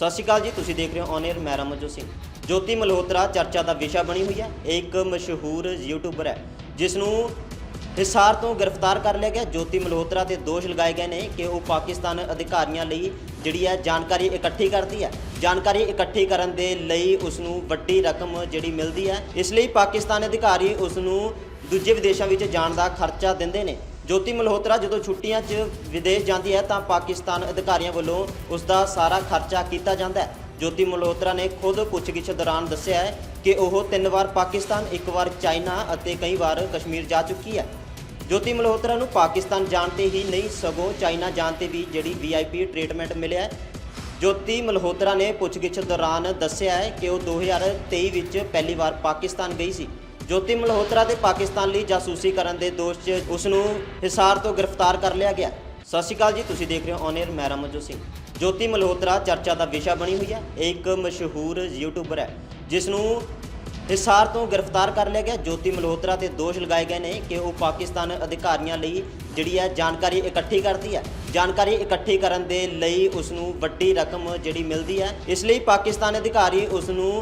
ਸਤਿ ਸ਼੍ਰੀ ਅਕਾਲ ਜੀ, ਤੁਸੀਂ ਦੇਖ ਰਹੇ ਹੋ ਔਨ 에ਅਰ ਮੈਂ ਰਮਨਜੋਤ ਸਿੰਘ। ਜੋਤੀ ਮਲਹੋਤਰਾ, ਚਰਚਾ ਦਾ ਵਿਸ਼ਾ ਬਣੀ ਹੋਈ ਹੈ। ਇਹ ਇੱਕ ਮਸ਼ਹੂਰ ਯੂਟਿਊਬਰ ਹੈ ਜਿਸ ਨੂੰ ਹਿਸਾਰ ਤੋਂ ਗ੍ਰਿਫਤਾਰ ਕਰ ਲਿਆ ਗਿਆ। ਜੋਤੀ ਮਲਹੋਤਰਾ ਤੇ ਦੋਸ਼ ਲਗਾਏ ਗਏ ਨੇ ਕਿ ਉਹ ਪਾਕਿਸਤਾਨ ਅਧਿਕਾਰੀਆਂ ਲਈ ਜਿਹੜੀ ਹੈ ਜਾਣਕਾਰੀ ਇਕੱਠੀ ਕਰਦੀ ਹੈ। ਜਾਣਕਾਰੀ ਇਕੱਠੀ ਕਰਨ ਦੇ ਲਈ ਉਸ ਨੂੰ ਵੱਡੀ ਰਕਮ ਜਿਹੜੀ ਮਿਲਦੀ ਹੈ। ਇਸ ਲਈ ਪਾਕਿਸਤਾਨ ਅਧਿਕਾਰੀ ਉਸ ਨੂੰ ਦੂਜੇ ਵਿਦੇਸ਼ਾਂ ਵਿੱਚ ਜਾਣ ਦਾ ਖਰਚਾ ਦਿੰਦੇ ਨੇ। ਜੋਤੀ ਮਲਹੋਤਰਾ, ਜਦੋਂ ਛੁੱਟੀਆਂ 'ਚ ਵਿਦੇਸ਼ ਜਾਂਦੀ ਹੈ ਤਾਂ ਪਾਕਿਸਤਾਨ ਅਧਿਕਾਰੀਆਂ ਵੱਲੋਂ ਉਸ ਦਾ ਸਾਰਾ ਖਰਚਾ ਕੀਤਾ ਜਾਂਦਾ ਹੈ। ਜੋਤੀ ਮਲਹੋਤਰਾ ਨੇ ਖੁਦ ਪੁੱਛਗਿੱਛ ਦੌਰਾਨ ਦੱਸਿਆ ਹੈ ਕਿ ਉਹ ਤਿੰਨ ਵਾਰ ਪਾਕਿਸਤਾਨ, ਇੱਕ ਵਾਰ ਚਾਈਨਾ ਅਤੇ ਕਈ ਵਾਰ ਕਸ਼ਮੀਰ ਜਾ ਚੁੱਕੀ ਹੈ। ਜੋਤੀ ਮਲਹੋਤਰਾ ਨੂੰ ਪਾਕਿਸਤਾਨ ਜਾਣ ਤੇ ਹੀ ਨਹੀਂ, ਸਗੋਂ ਚਾਈਨਾ ਜਾਣ ਤੇ ਵੀ ਜਿਹੜੀ ਵੀਆਈਪੀ ਟ੍ਰੀਟਮੈਂਟ ਮਿਲਿਆ ਹੈ। ਜੋਤੀ ਮਲਹੋਤਰਾ ਨੇ ਪੁੱਛਗਿੱਛ ਦੌਰਾਨ ਦੱਸਿਆ ਹੈ ਕਿ ਉਹ 2023 ਵਿੱਚ ਪਹਿਲੀ ਵਾਰ ਪਾਕਿਸਤਾਨ ਗਈ ਸੀ। ਜੋਤੀ ਮਲਹੋਤਰਾ 'ਤੇ ਪਾਕਿਸਤਾਨ ਲਈ ਜਾਸੂਸੀ ਕਰਨ ਦੇ ਦੋਸ਼ 'ਚ ਉਸ ਨੂੰ ਹਿਸਾਰ ਤੋਂ ਗ੍ਰਿਫਤਾਰ ਕਰ ਲਿਆ ਗਿਆ। ਸਤਿ ਸ਼੍ਰੀ ਅਕਾਲ ਜੀ, ਤੁਸੀਂ ਦੇਖ ਰਹੇ ਹੋ ਔਨ 에ਅਰ ਮੈਂ ਰਮਨਜੋਤ ਸਿੰਘ। ਜੋਤੀ ਮਲਹੋਤਰਾ ਚਰਚਾ ਦਾ ਵਿਸ਼ਾ ਬਣੀ ਹੋਈ ਹੈ। ਇਹ ਇੱਕ ਮਸ਼ਹੂਰ ਯੂਟਿਊਬਰ ਹੈ, ਜਿਸ ਨੂੰ ਹਿਸਾਰ ਤੋਂ ਗ੍ਰਿਫਤਾਰ ਕਰ ਲਿਆ ਗਿਆ। ਜੋਤੀ ਮਲਹੋਤਰਾ ਤੇ ਦੋਸ਼ ਲਗਾਏ ਗਏ ਨੇ ਕਿ ਉਹ ਪਾਕਿਸਤਾਨ ਅਧਿਕਾਰੀਆਂ ਲਈ ਜਿਹੜੀ ਹੈ ਜਾਣਕਾਰੀ ਇਕੱਠੀ ਕਰਦੀ ਹੈ। ਜਾਣਕਾਰੀ ਇਕੱਠੀ ਕਰਨ ਦੇ ਲਈ ਉਸ ਨੂੰ ਵੱਡੀ ਰਕਮ ਜਿਹੜੀ ਮਿਲਦੀ ਹੈ। ਇਸ ਲਈ ਪਾਕਿਸਤਾਨ ਅਧਿਕਾਰੀ ਉਸ ਨੂੰ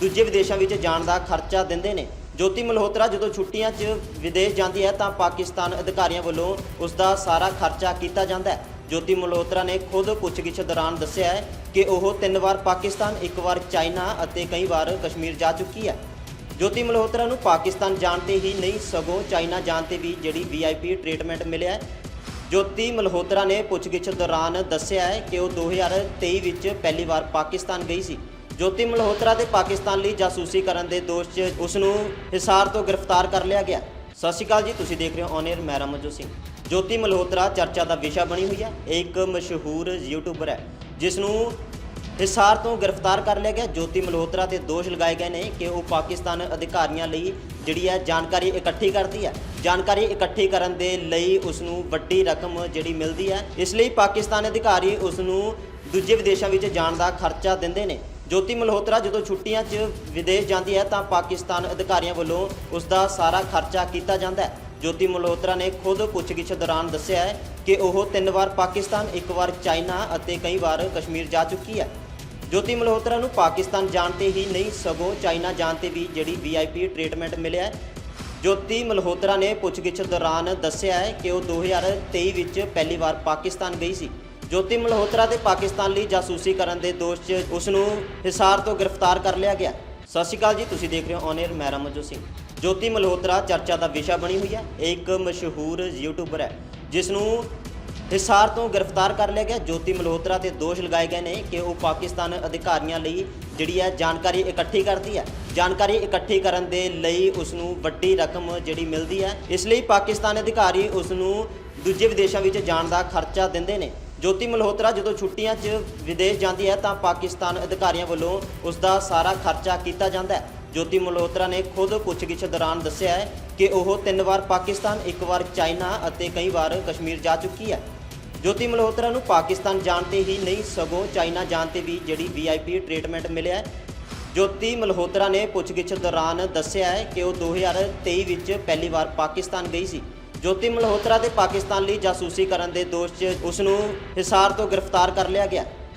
ਦੂਜੇ ਵਿਦੇਸ਼ਾਂ ਵਿੱਚ ਜਾਣ ਦਾ ਖਰਚਾ ਦਿੰਦੇ ਨੇ। ਜੋਤੀ ਮਲਹੋਤਰਾ, ਜਦੋਂ ਛੁੱਟੀਆਂ 'ਚ ਵਿਦੇਸ਼ ਜਾਂਦੀ ਹੈ ਤਾਂ ਪਾਕਿਸਤਾਨ ਅਧਿਕਾਰੀਆਂ ਵੱਲੋਂ ਉਸ ਦਾ ਸਾਰਾ ਖਰਚਾ ਕੀਤਾ ਜਾਂਦਾ ਹੈ। ਜੋਤੀ ਮਲਹੋਤਰਾ ਨੇ ਖੁਦ ਪੁੱਛਗਿੱਛ ਦੌਰਾਨ ਦੱਸਿਆ ਹੈ ਕਿ ਉਹ ਤਿੰਨ ਵਾਰ ਪਾਕਿਸਤਾਨ, ਇੱਕ ਵਾਰ ਚਾਈਨਾ ਅਤੇ ਕਈ ਵਾਰ ਕਸ਼ਮੀਰ ਜਾ ਚੁੱਕੀ ਹੈ। ਜੋਤੀ ਮਲਹੋਤਰਾ ਨੂੰ ਪਾਕਿਸਤਾਨ ਜਾਣ ਤੇ ਹੀ ਨਹੀਂ, ਸਗੋਂ ਚਾਈਨਾ ਜਾਣ ਤੇ ਵੀ ਜਿਹੜੀ ਵੀਆਈਪੀ ਟ੍ਰੀਟਮੈਂਟ ਮਿਲਿਆ ਹੈ। ਜੋਤੀ ਮਲਹੋਤਰਾ ਨੇ ਪੁੱਛਗਿੱਛ ਦੌਰਾਨ ਦੱਸਿਆ ਹੈ ਕਿ ਉਹ 2023 ਵਿੱਚ ਪਹਿਲੀ ਵਾਰ ਪਾਕਿਸਤਾਨ ਗਈ ਸੀ। ਜੋਤੀ ਮਲਹੋਤਰਾ ਦੇ ਪਾਕਿਸਤਾਨ ਲਈ ਜਾਸੂਸੀ ਕਰਨ ਦੇ ਦੋਸ਼ 'ਚ ਉਸ ਨੂੰ ਹਿਸਾਰ ਤੋਂ ਗ੍ਰਿਫਤਾਰ ਕਰ ਲਿਆ ਗਿਆ। ਸਤਿ ਸ਼੍ਰੀ ਅਕਾਲ ਜੀ, ਤੁਸੀਂ ਦੇਖ ਰਹੇ ਹੋ ਔਨ 에ਅਰ ਮੈਂ ਰਮਨਜੋਤ ਸਿੰਘ ਜੋਤੀ ਮਲਹੋਤਰਾ ਚਰਚਾ ਦਾ ਵਿਸ਼ਾ ਬਣੀ ਹੋਈ ਹੈ। ਇਹ ਇੱਕ ਮਸ਼ਹੂਰ ਯੂਟਿਊਬਰ ਹੈ, ਜਿਸ ਨੂੰ ਹਿਸਾਰ ਤੋਂ ਗ੍ਰਿਫਤਾਰ ਕਰ ਲਿਆ ਗਿਆ। ਜੋਤੀ ਮਲਹੋਤਰਾ ਤੇ ਦੋਸ਼ ਲਗਾਏ ਗਏ ਨੇ ਕਿ ਉਹ ਪਾਕਿਸਤਾਨ ਅਧਿਕਾਰੀਆਂ ਲਈ ਜਿਹੜੀ ਹੈ ਜਾਣਕਾਰੀ ਇਕੱਠੀ ਕਰਦੀ ਹੈ। ਜਾਣਕਾਰੀ ਇਕੱਠੀ ਕਰਨ ਦੇ ਲਈ ਉਸ ਨੂੰ ਵੱਡੀ ਰਕਮ ਜਿਹੜੀ ਮਿਲਦੀ ਹੈ। ਇਸ ਲਈ ਪਾਕਿਸਤਾਨ ਅਧਿਕਾਰੀ ਉਸ ਨੂੰ ਦੂਜੇ ਵਿਦੇਸ਼ਾਂ ਵਿੱਚ ਜਾਣ ਦਾ ਖਰਚਾ ਦਿੰਦੇ ਨੇ। ਜੋਤੀ ਮਲਹੋਤਰਾ, ਜਦੋਂ ਛੁੱਟੀਆਂ 'ਚ ਵਿਦੇਸ਼ ਜਾਂਦੀ ਹੈ ਤਾਂ ਪਾਕਿਸਤਾਨ ਅਧਿਕਾਰੀਆਂ ਵੱਲੋਂ ਉਸ ਦਾ ਸਾਰਾ ਖਰਚਾ ਕੀਤਾ ਜਾਂਦਾ ਹੈ। ਜੋਤੀ ਮਲਹੋਤਰਾ ਨੇ ਖੁਦ ਪੁੱਛਗਿੱਛ ਦੌਰਾਨ ਦੱਸਿਆ ਹੈ ਕਿ ਉਹ ਤਿੰਨ ਵਾਰ ਪਾਕਿਸਤਾਨ, ਇੱਕ ਵਾਰ ਚਾਈਨਾ ਅਤੇ ਕਈ ਵਾਰ ਕਸ਼ਮੀਰ ਜਾ ਚੁੱਕੀ ਹੈ। ਜੋਤੀ ਮਲਹੋਤਰਾ ਨੂੰ ਪਾਕਿਸਤਾਨ ਜਾਣ ਤੇ ਹੀ ਨਹੀਂ, ਸਗੋਂ ਚਾਈਨਾ ਜਾਣ ਤੇ ਵੀ ਜਿਹੜੀ ਵੀਆਈਪੀ ਟ੍ਰੀਟਮੈਂਟ ਮਿਲਿਆ ਜੋਤੀ ਮਲਹੋਤਰਾ ਨੇ ਪੁੱਛਗਿੱਛ ਦੌਰਾਨ ਦੱਸਿਆ ਹੈ ਕਿ ਉਹ 2023 ਵਿੱਚ ਪਹਿਲੀ ਵਾਰ ਪਾਕਿਸਤਾਨ ਗਈ ਸੀ। ਜੋਤੀ ਮਲਹੋਤਰਾ ਦੇ ਪਾਕਿਸਤਾਨ ਲਈ ਜਾਸੂਸੀ ਕਰਨ ਦੇ ਦੋਸ਼ 'ਚ ਉਸ ਨੂੰ ਹਿਸਾਰ ਤੋਂ ਗ੍ਰਿਫਤਾਰ ਕਰ ਲਿਆ ਗਿਆ। ਸਤਿ ਸ਼੍ਰੀ ਅਕਾਲ ਜੀ, ਤੁਸੀਂ ਦੇਖ ਰਹੇ ਹੋ ਔਨ 에ਅਰ ਮੈਂ ਸਿੰਘ। ਜੋਤੀ ਮਲਹੋਤਰਾ ਚਰਚਾ ਦਾ ਵਿਸ਼ਾ ਬਣੀ ਹੋਈ ਹੈ। ਇਹ ਇੱਕ ਮਸ਼ਹੂਰ ਯੂਟਿਊਬਰ ਹੈ ਜਿਸ ਨੂੰ ਹਿਸਾਰ ਤੋਂ ਗ੍ਰਿਫਤਾਰ ਕਰ ਲਿਆ ਗਿਆ। ਜੋਤੀ ਮਲਹੋਤਰਾ ਤੇ ਦੋਸ਼ ਲਗਾਏ ਗਏ ਨੇ ਕਿ ਉਹ ਪਾਕਿਸਤਾਨ ਅਧਿਕਾਰੀਆਂ ਲਈ ਜਿਹੜੀ ਹੈ ਜਾਣਕਾਰੀ ਇਕੱਠੀ ਕਰਦੀ ਹੈ। ਜਾਣਕਾਰੀ ਇਕੱਠੀ ਕਰਨ ਦੇ ਲਈ ਉਸ ਨੂੰ ਵੱਡੀ ਰਕਮ ਜਿਹੜੀ ਮਿਲਦੀ ਹੈ, ਇਸ ਲਈ ਪਾਕਿਸਤਾਨ ਅਧਿਕਾਰੀ ਉਸ ਨੂੰ ਦੂਜੇ ਵਿਦੇਸ਼ਾਂ ਵਿੱਚ ਜਾਣ ਦਾ ਖਰਚਾ ਦਿੰਦੇ ਨੇ। ਜੋਤੀ ਮਲਹੋਤਰਾ, ਜਦੋਂ ਛੁੱਟੀਆਂ 'ਚ ਵਿਦੇਸ਼ ਜਾਂਦੀ ਹੈ, ਤਾਂ ਪਾਕਿਸਤਾਨ ਅਧਿਕਾਰੀਆਂ ਵੱਲੋਂ ਉਸ ਦਾ ਸਾਰਾ ਖਰਚਾ ਕੀਤਾ ਜਾਂਦਾ ਹੈ। ਜੋਤੀ ਮਲਹੋਤਰਾ ਨੇ ਖੁਦ ਪੁੱਛਗਿੱਛ ਦੌਰਾਨ ਦੱਸਿਆ ਹੈ ਕਿ ਉਹ ਤਿੰਨ ਵਾਰ ਪਾਕਿਸਤਾਨ, ਇੱਕ ਵਾਰ ਚਾਈਨਾ ਅਤੇ ਕਈ ਵਾਰ ਕਸ਼ਮੀਰ ਜਾ ਚੁੱਕੀ ਹੈ। ਜੋਤੀ ਮਲਹੋਤਰਾ ਨੂੰ ਪਾਕਿਸਤਾਨ ਜਾਣ ਤੇ ਹੀ ਨਹੀਂ, ਸਗੋਂ ਚਾਈਨਾ ਜਾਣ ਤੇ ਵੀ ਜਿਹੜੀ ਵੀਆਈਪੀ ਟ੍ਰੀਟਮੈਂਟ ਮਿਲਿਆ ਜੋਤੀ ਮਲਹੋਤਰਾ ਨੇ ਪੁੱਛਗਿੱਛ ਦੌਰਾਨ ਦੱਸਿਆ ਹੈ ਕਿ ਉਹ 2023 ਵਿੱਚ ਪਹਿਲੀ ਵਾਰ ਪਾਕਿਸਤਾਨ ਗਈ ਸੀ। ਜੋਤੀ ਮਲਹੋਤਰਾ ਦੇ ਪਾਕਿਸਤਾਨ ਲਈ ਜਾਸੂਸੀ ਕਰਨ ਦੇ ਦੋਸ਼ 'ਚ ਉਸ ਨੂੰ ਹਿਸਾਰ ਤੋਂ ਗ੍ਰਿਫਤਾਰ ਕਰ ਲਿਆ ਗਿਆ।